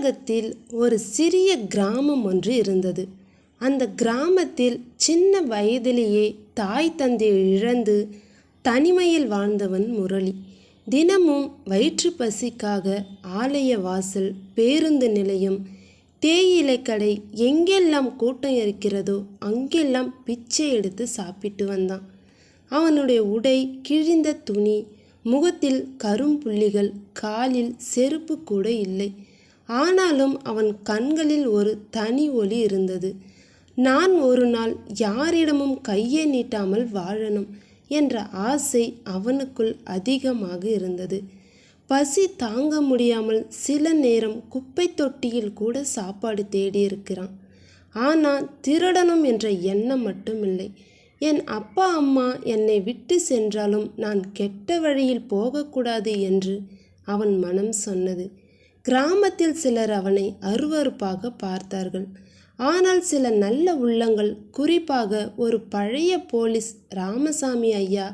தமிழகத்தில் ஒரு சிறிய கிராமம் ஒன்று இருந்தது. அந்த கிராமத்தில் சின்ன வயதிலேயே தாய் தந்தையை இழந்து தனிமையில் வாழ்ந்தவன் முரளி. தினமும் வயிற்று பசிக்காக ஆலய வாசல் பேருந்து நிலையம் தேயிலை கடை எங்கெல்லாம் கூட்டம் இருக்கிறதோ அங்கெல்லாம் பிச்சை எடுத்து சாப்பிட்டு வந்தான். அவனுடைய உடை கிழிந்த துணி முகத்தில் கரும்புள்ளிகள் காலில் செருப்பு கூட இல்லை. ஆனாலும் அவன் கண்களில் ஒரு தனி ஒளி இருந்தது. நான் ஒரு நாள் யாரிடமும் கையை நீட்டாமல் வாழணும் என்ற ஆசை அவனுக்குள் அதிகமாக இருந்தது. பசி தாங்க முடியாமல் சில நேரம் குப்பை தொட்டியில் கூட சாப்பாடு தேடி இருக்கிறான். ஆனால் திருடனும் என்ற எண்ணம் மட்டும் இல்லை என் அப்பா அம்மா என்னை விட்டு சென்றாலும் நான் கெட்ட வழியில் போகக்கூடாது என்று அவன் மனம் சொன்னது. கிராமத்தில் சிலர் அவனை அருவருப்பாக பார்த்தார்கள். ஆனால் சில நல்ல உள்ளங்கள் குறிப்பாக ஒரு பழைய போலீஸ் ராமசாமி ஐயா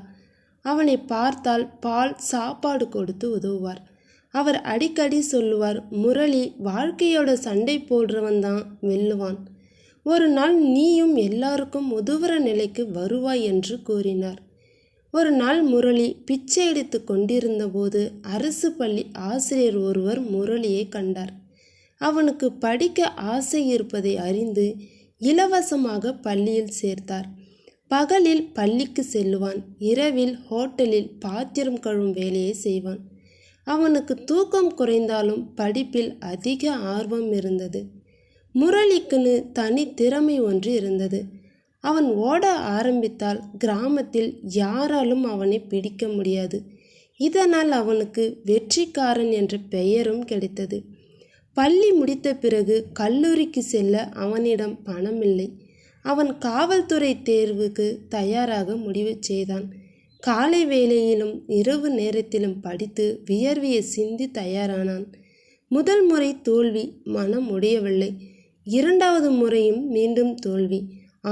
அவனை பார்த்தால் பால் சாப்பாடு கொடுத்து உதவுவார். அவர் அடிக்கடி சொல்லுவார் முரளி வாழ்க்கையோட சண்டை போடுறவன் தான் வெல்லுவான். ஒரு நாள் நீயும் எல்லாருக்கும் உதவுற நிலைக்கு வருவாய் என்று கூறினார். ஒரு நாள் முரளி பிச்சை எடுத்து கொண்டிருந்தபோது அரசு பள்ளி ஆசிரியர் ஒருவர் முரளியை கண்டார். அவனுக்கு படிக்க ஆசை இருப்பதை அறிந்து இலவசமாக பள்ளியில் சேர்த்தார். பகலில் பள்ளிக்கு செல்லுவான் இரவில் ஹோட்டலில் பாத்திரம் கழுவும் வேலையை செய்வான். அவனுக்கு தூக்கம் குறைந்தாலும் படிப்பில் அதிக ஆர்வம் இருந்தது. முரளிக்குன்னு தனி திறமை ஒன்று இருந்தது. அவன் ஓட ஆரம்பித்தால் கிராமத்தில் யாராலும் அவனை பிடிக்க முடியாது. இதனால் அவனுக்கு வெற்றிக்காரன் என்ற பெயரும் கிடைத்தது. பள்ளி முடித்த பிறகு கல்லூரிக்கு செல்ல அவனிடம் பணமில்லை. அவன் காவல்துறை தேர்வுக்கு தயாராக முடிவு செய்தான். காலை வேளையிலும் இரவு நேரத்திலும் படித்து வியர்வியை சிந்தி தயாரானான். முதல் முறை தோல்வி மனம் முடியவில்லை இரண்டாவது முறையும் மீண்டும் தோல்வி.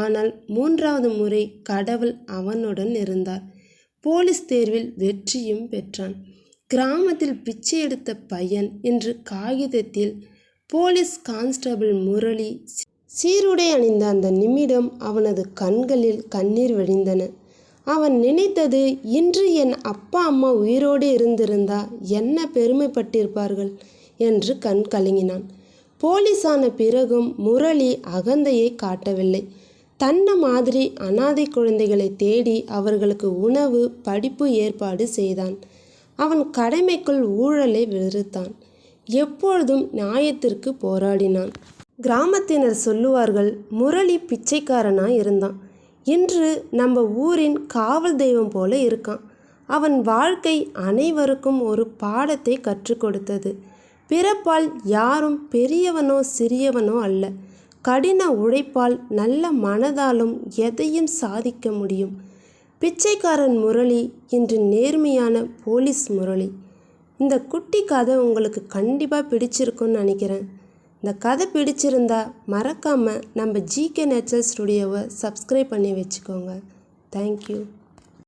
ஆனால் மூன்றாவது முறை கடவுள் அவனுடன் இருந்தார். போலீஸ் தேர்வில் வெற்றியும் பெற்றான். கிராமத்தில் பிச்சை எடுத்த பையன் என்று காகிதத்தில் போலீஸ் கான்ஸ்டபிள் முரளி சீருடை அணிந்த அந்த நிமிடம் அவனது கண்களில் கண்ணீர் வழிந்தன. அவன் நினைத்தது இன்று என் அப்பா அம்மா உயிரோடு இருந்திருந்தா என்ன பெருமைப்பட்டிருப்பார்கள் என்று கண் கலங்கினான். போலீஸான பிறகும் முரளி அகந்தையை காட்டவில்லை. தன்ன மாதிரி அனாதை குழந்தைகளை தேடி அவர்களுக்கு உணவு படிப்பு ஏற்பாடு செய்தான். அவன் கடமைக்குள் ஊழலை வெறுத்தான். எப்பொழுதும் நியாயத்திற்கு போராடினான். கிராமத்தினர் சொல்லுவார்கள் முரளி பிச்சைக்காரனாக இருந்தான். இன்று நம்ம ஊரின் காவல் தெய்வம் போல இருக்கான். அவன் வாழ்க்கை அனைவருக்கும் ஒரு பாடத்தை கற்றுக் கொடுத்தது. பிறப்பால் யாரும் பெரியவனோ சிறியவனோ அல்ல. கடின உழைப்பால் நல்ல மனதாலும் எதையும் சாதிக்க முடியும். பிச்சைக்காரன் முரளி இன்று நேர்மையான போலீஸ் முரளி. இந்த குட்டி கதை உங்களுக்கு கண்டிப்பாக பிடிச்சிருக்குன்னு நினைக்கிறேன். இந்த கதை பிடிச்சிருந்தா மறக்காமல் நம்ம ஜிகே நேச்சர் ஸ்டுடியோவை சப்ஸ்கிரைப் பண்ணி வச்சுக்கோங்க. தேங்க்யூ.